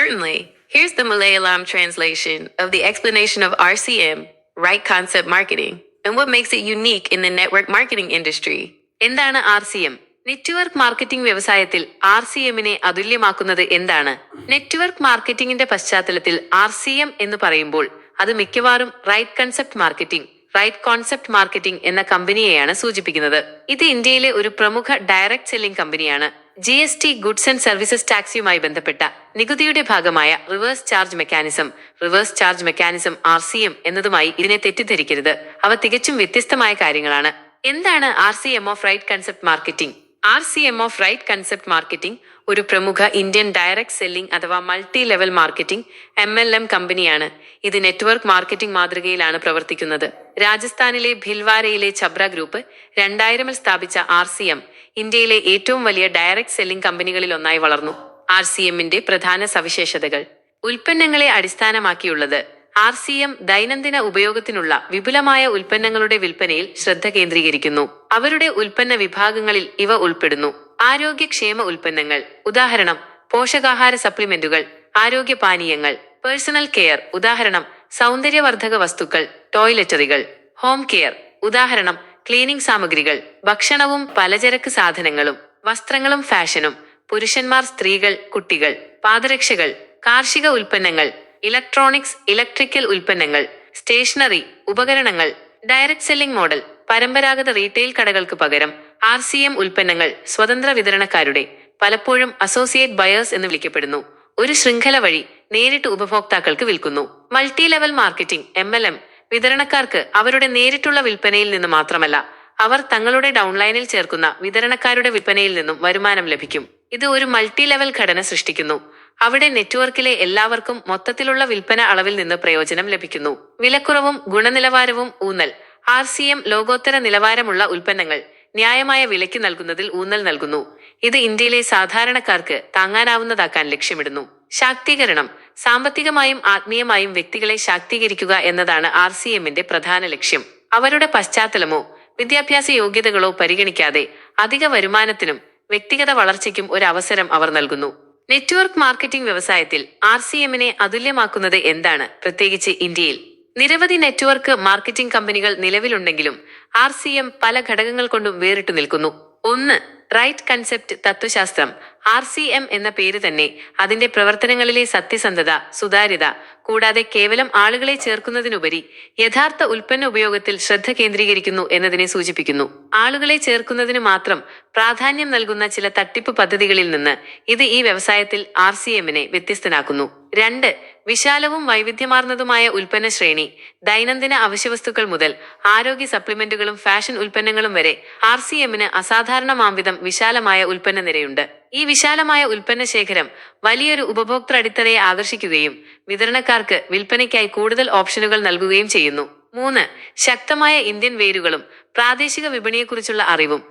Certainly. Here's the Malayalam translation of the explanation of RCM, right concept marketing, and what makes it unique in the network marketing industry. എന്താണ് R C M network marketing വ്യവസായത്തിൽ R C എമ്മിനെ അതുല്യമാക്കുന്നത് എന്താണ് network മാർക്കറ്റിംഗിന്റെ പശ്ചാത്തലത്തിൽ R C M എന്ന് പറയുമ്പോൾ അത് മിക്കവാറും right concept marketing right concept marketing എന്ന കമ്പനിയെയാണ് സൂചിപ്പിക്കുന്നത് ഇത് ഇന്ത്യയിലെ ഒരു പ്രമുഖ ഡയറക്ട് സെല്ലിംഗ് കമ്പനിയാണ് G S T goods and services ടാക്സിയുമായി ബന്ധപ്പെട്ട നികുതിയുടെ ഭാഗമായ reverse charge mechanism reverse charge mechanism R C M എന്നതുമായി ഇതിനെ തെറ്റിദ്ധരിക്കരുത്. അവ തികച്ചും വ്യത്യസ്തമായ കാര്യങ്ങളാണ്. എന്താണ് R C M of right concept marketing R C M of right concept marketing ഒരു പ്രമുഖ ഇന്ത്യൻ ഡയറക്ട് സെല്ലിംഗ് അഥവാ multi level marketing M L M കമ്പനിയാണ് ഇത് നെറ്റ്വർക്ക് മാർക്കറ്റിംഗ് മാതൃകയിലാണ് പ്രവർത്തിക്കുന്നത്. രാജസ്ഥാനിലെ ഭിൽവാരയിലെ ഛബ്ര ഗ്രൂപ്പ് രണ്ടായിരമിൽ സ്ഥാപിച്ച ആർ സി എം ഇന്ത്യയിലെ ഏറ്റവും വലിയ ഡയറക്ട് സെല്ലിംഗ് കമ്പനികളിൽ ഒന്നായി വളർന്നു. ആർ സി എമ്മിന്റെ പ്രധാന സവിശേഷതകൾ. ഉൽപ്പന്നങ്ങളെ അടിസ്ഥാനമാക്കിയുള്ളത് ആർ സി എം ദൈനംദിന ഉപയോഗത്തിനുള്ള വിപുലമായ ഉൽപ്പന്നങ്ങളുടെ വിൽപ്പനയിൽ ശ്രദ്ധ കേന്ദ്രീകരിക്കുന്നു. അവരുടെ ഉൽപ്പന്ന വിഭാഗങ്ങളിൽ ഇവ ഉൾപ്പെടുന്നു. ആരോഗ്യക്ഷേമ ഉൽപ്പന്നങ്ങൾ ഉദാഹരണം പോഷകാഹാര സപ്ലിമെന്റുകൾ ആരോഗ്യ പാനീയങ്ങൾ പേഴ്സണൽ കെയർ ഉദാഹരണം സൗന്ദര്യവർദ്ധക വസ്തുക്കൾ ടോയ്ലറ്ററികൾ ഹോം കെയർ ഉദാഹരണം ക്ലീനിംഗ് സാമഗ്രികൾ ഭക്ഷണവും പലചരക്ക് സാധനങ്ങളും വസ്ത്രങ്ങളും ഫാഷനും പുരുഷന്മാർ സ്ത്രീകൾ കുട്ടികൾ പാദരക്ഷകൾ കാർഷിക ഉൽപ്പന്നങ്ങൾ ഇലക്ട്രോണിക്സ് ഇലക്ട്രിക്കൽ ഉൽപ്പന്നങ്ങൾ സ്റ്റേഷനറി ഉപകരണങ്ങൾ ഡയറക്ട് സെല്ലിംഗ് മോഡൽ പരമ്പരാഗത റീറ്റെയിൽ കടകൾക്ക് പകരം ആർ സി എം ഉൽപ്പന്നങ്ങൾ സ്വതന്ത്ര വിതരണക്കാരുടെ പലപ്പോഴും അസോസിയേറ്റ് ബയേഴ്സ് എന്ന് വിളിക്കപ്പെടുന്നു. ഒരു ശൃംഖല വഴി നേരിട്ട് ഉപഭോക്താക്കൾക്ക് വിൽക്കുന്നു. Multi level marketing M L M വിതരണക്കാർക്ക് അവരുടെ നേരിട്ടുള്ള വിൽപ്പനയിൽ നിന്ന് മാത്രമല്ല അവർ തങ്ങളുടെ ഡൗൺലൈനിൽ ചേർക്കുന്ന വിതരണക്കാരുടെ വിൽപ്പനയിൽ നിന്നും വരുമാനം ലഭിക്കും. ഇത് ഒരു മൾട്ടി ലെവൽ ഘടന സൃഷ്ടിക്കുന്നു. അവിടെ നെറ്റ്വർക്കിലെ എല്ലാവർക്കും മൊത്തത്തിലുള്ള വിൽപ്പന അളവിൽ നിന്ന് പ്രയോജനം ലഭിക്കുന്നു. വിലക്കുറവും ഗുണനിലവാരവും ഊന്നൽ. ആർ സി എം ലോകോത്തര നിലവാരമുള്ള ഉൽപ്പന്നങ്ങൾ ന്യായമായ വിലയ്ക്ക് നൽകുന്നതിൽ ഊന്നൽ നൽകുന്നു. ഇത് ഇന്ത്യയിലെ സാധാരണക്കാർക്ക് താങ്ങാനാവുന്നതാക്കാൻ ലക്ഷ്യമിടുന്നു. ശാക്തീകരണം. സാമ്പത്തികമായും ആത്മീയമായും വ്യക്തികളെ ശാക്തീകരിക്കുക എന്നതാണ് ആർ സി എമ്മിന്റെ പ്രധാന ലക്ഷ്യം. അവരുടെ പശ്ചാത്തലമോ വിദ്യാഭ്യാസ യോഗ്യതകളോ പരിഗണിക്കാതെ അധിക വരുമാനത്തിനും വ്യക്തിഗത വളർച്ചയ്ക്കും ഒരു അവസരം അവർ നൽകുന്നു. നെറ്റ്വർക്ക് മാർക്കറ്റിംഗ് വ്യവസായത്തിൽ ആർ സി എമ്മിനെ അതുല്യമാക്കുന്നത് എന്താണ്? പ്രത്യേകിച്ച് ഇന്ത്യയിൽ. നിരവധി നെറ്റ്വർക്ക് മാർക്കറ്റിംഗ് കമ്പനികൾ നിലവിലുണ്ടെങ്കിലും ആർ സി എം പല ഘടകങ്ങൾ കൊണ്ടും വേറിട്ടു നിൽക്കുന്നു. ഒന്ന് റൈറ്റ് കൺസെപ്റ്റ് തത്വശാസ്ത്രം. ആർ സി എം എന്ന പേര് തന്നെ അതിന്റെ പ്രവർത്തനങ്ങളിലെ സത്യസന്ധത സുതാര്യത കൂടാതെ കേവലം ആളുകളെ ചേർക്കുന്നതിനുപരി യഥാർത്ഥ ഉൽപ്പന്ന ഉപയോഗത്തിൽ ശ്രദ്ധ കേന്ദ്രീകരിക്കുന്നു എന്നതിനെ സൂചിപ്പിക്കുന്നു. ആളുകളെ ചേർക്കുന്നതിന് മാത്രം പ്രാധാന്യം നൽകുന്ന ചില തട്ടിപ്പ് പദ്ധതികളിൽ നിന്ന് ഇത് ഈ വ്യവസായത്തിൽ ആർ സി എമ്മിനെ വ്യത്യസ്തനാക്കുന്നു. രണ്ട് വിശാലവും വൈവിധ്യമാർന്നതുമായ ഉൽപ്പന്ന ശ്രേണി ദൈനംദിന അവശ്യവസ്തുക്കൾ മുതൽ ആരോഗ്യ സപ്ലിമെന്റുകളും ഫാഷൻ ഉൽപ്പന്നങ്ങളും വരെ ആർ സി എമ്മിന് അസാധാരണമാംവിധം വിശാലമായ ഉൽപ്പന്ന നിരയുണ്ട്. ഈ വിശാലമായ ഉൽപ്പന്ന ശേഖരം വലിയൊരു ഉപഭോക്തൃ അടിത്തറയെ ആകർഷിക്കുകയും വിതരണക്കാർക്ക് വിൽപ്പനയ്ക്കായി കൂടുതൽ ഓപ്ഷനുകൾ നൽകുകയും ചെയ്യുന്നു. മൂന്ന് ശക്തമായ ഇന്ത്യൻ വേരുകളും പ്രാദേശിക വിപണിയെക്കുറിച്ചുള്ള അറിവും.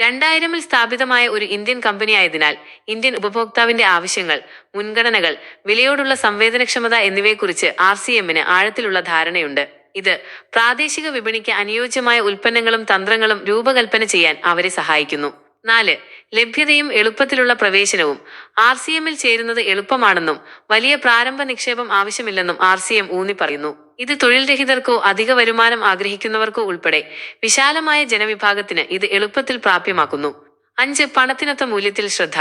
രണ്ടായിരമിൽ സ്ഥാപിതമായ ഒരു ഇന്ത്യൻ കമ്പനിയായതിനാൽ ഇന്ത്യൻ ഉപഭോക്താവിന്റെ ആവശ്യങ്ങൾ മുൻഗണനകൾ വിലയോടുള്ള സംവേദനക്ഷമത എന്നിവയെക്കുറിച്ച് ആർ സി എമ്മിന് ആഴത്തിലുള്ള ധാരണയുണ്ട്. ഇത് പ്രാദേശിക വിപണിക്ക് അനുയോജ്യമായ ഉൽപ്പന്നങ്ങളും തന്ത്രങ്ങളും രൂപകൽപ്പന ചെയ്യാൻ അവരെ സഹായിക്കുന്നു. നാല്. ലഭ്യതയും എളുപ്പത്തിലുള്ള പ്രവേശനവും. ആർ സി എമ്മിൽ ചേരുന്നത് എളുപ്പമാണെന്നും വലിയ പ്രാരംഭ നിക്ഷേപം ആവശ്യമില്ലെന്നും ആർ സി എം ഊന്നി പറയുന്നു. ഇത് തൊഴിൽ രഹിതർക്കോ അധിക വരുമാനം ആഗ്രഹിക്കുന്നവർക്കോ ഉൾപ്പെടെ വിശാലമായ ജനവിഭാഗത്തിന് ഇത് എളുപ്പത്തിൽ പ്രാപ്യമാക്കുന്നു. അഞ്ച്. പണത്തിനൊത്ത മൂല്യത്തിൽ ശ്രദ്ധ.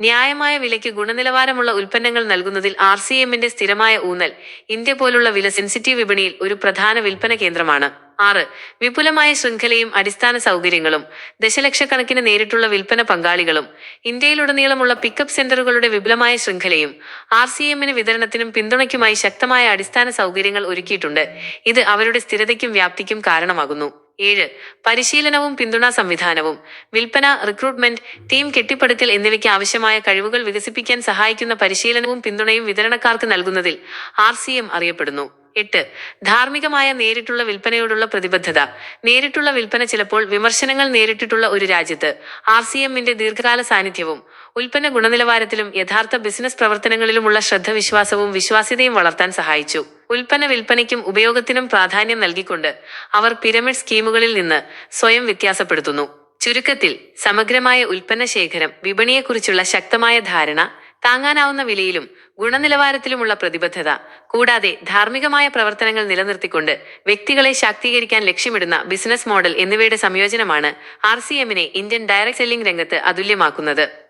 ന്യായമായ വിലയ്ക്ക് ഗുണനിലവാരമുള്ള ഉൽപ്പന്നങ്ങൾ നൽകുന്നതിൽ ആർ സി എമ്മിന്റെ സ്ഥിരമായ ഊന്നൽ ഇന്ത്യ പോലുള്ള വില സെൻസിറ്റീവ് വിപണിയിൽ ഒരു പ്രധാന വിൽപ്പന കേന്ദ്രമാണ്. ആറ്. വിപുലമായ ശൃംഖലയും അടിസ്ഥാന സൗകര്യങ്ങളും ദശലക്ഷക്കണക്കിന് നേരിട്ടുള്ള വിൽപ്പന പങ്കാളികളും ഇന്ത്യയിലുടനീളമുള്ള പിക്കപ്പ് സെന്ററുകളുടെ വിപുലമായ ശൃംഖലയും ആർ സി എമ്മിന് വിതരണത്തിനും പിന്തുണയ്ക്കുമായി ശക്തമായ അടിസ്ഥാന സൗകര്യങ്ങൾ ഒരുക്കിയിട്ടുണ്ട്. ഇത് അവരുടെ സ്ഥിരതയ്ക്കും വ്യാപ്തിക്കും കാരണമാകുന്നു. ഏഴ്. പരിശീലനവും പിന്തുണാ സംവിധാനവും വിൽപ്പന റിക്രൂട്ട്മെന്റ് ടീം കെട്ടിപ്പടുക്കൽ എന്നിവയ്ക്ക് ആവശ്യമായ കഴിവുകൾ വികസിപ്പിക്കാൻ സഹായിക്കുന്ന പരിശീലനവും പിന്തുണയും വിതരണക്കാർക്ക് നൽകുന്നതിൽ ആർ അറിയപ്പെടുന്നു. എട്ട്. ധാർമ്മികമായ നേരിട്ടുള്ള വിൽപ്പനയോടുള്ള പ്രതിബദ്ധത. നേരിട്ടുള്ള വിൽപ്പന ചിലപ്പോൾ വിമർശനങ്ങൾ നേരിട്ടിട്ടുള്ള ഒരു രാജ്യത്ത്. ആർ സി എമ്മിന്റെ ദീർഘകാല സാന്നിധ്യവും ഉൽപ്പന്ന ഗുണനിലവാരത്തിലും യഥാർത്ഥ ബിസിനസ് പ്രവർത്തനങ്ങളിലുമുള്ള ശ്രദ്ധ വിശ്വാസവും വിശ്വാസ്യതയും വളർത്താൻ സഹായിച്ചു. ഉൽപ്പന്ന വിൽപ്പനയ്ക്കും ഉപയോഗത്തിനും പ്രാധാന്യം നൽകിക്കൊണ്ട് അവർ പിരമിഡ് സ്കീമുകളിൽ നിന്ന് സ്വയം വ്യത്യാസപ്പെടുത്തുന്നു. ചുരുക്കത്തിൽ സമഗ്രമായ ഉൽപ്പന്ന ശേഖരം വിപണിയെക്കുറിച്ചുള്ള ശക്തമായ ധാരണ താങ്ങാനാവുന്ന വിലയിലും ഗുണനിലവാരത്തിലുമുള്ള പ്രതിബദ്ധത. കൂടാതെ ധാർമ്മികമായ പ്രവർത്തനങ്ങൾ നിലനിർത്തിക്കൊണ്ട് വ്യക്തികളെ ശാക്തീകരിക്കാൻ ലക്ഷ്യമിടുന്ന ബിസിനസ് മോഡൽ എന്നിവയുടെ സംയോജനമാണ് ആർ ഇന്ത്യൻ ഡയറക്ട് സെല്ലിംഗ് രംഗത്ത് അതുല്യമാക്കുന്നത്.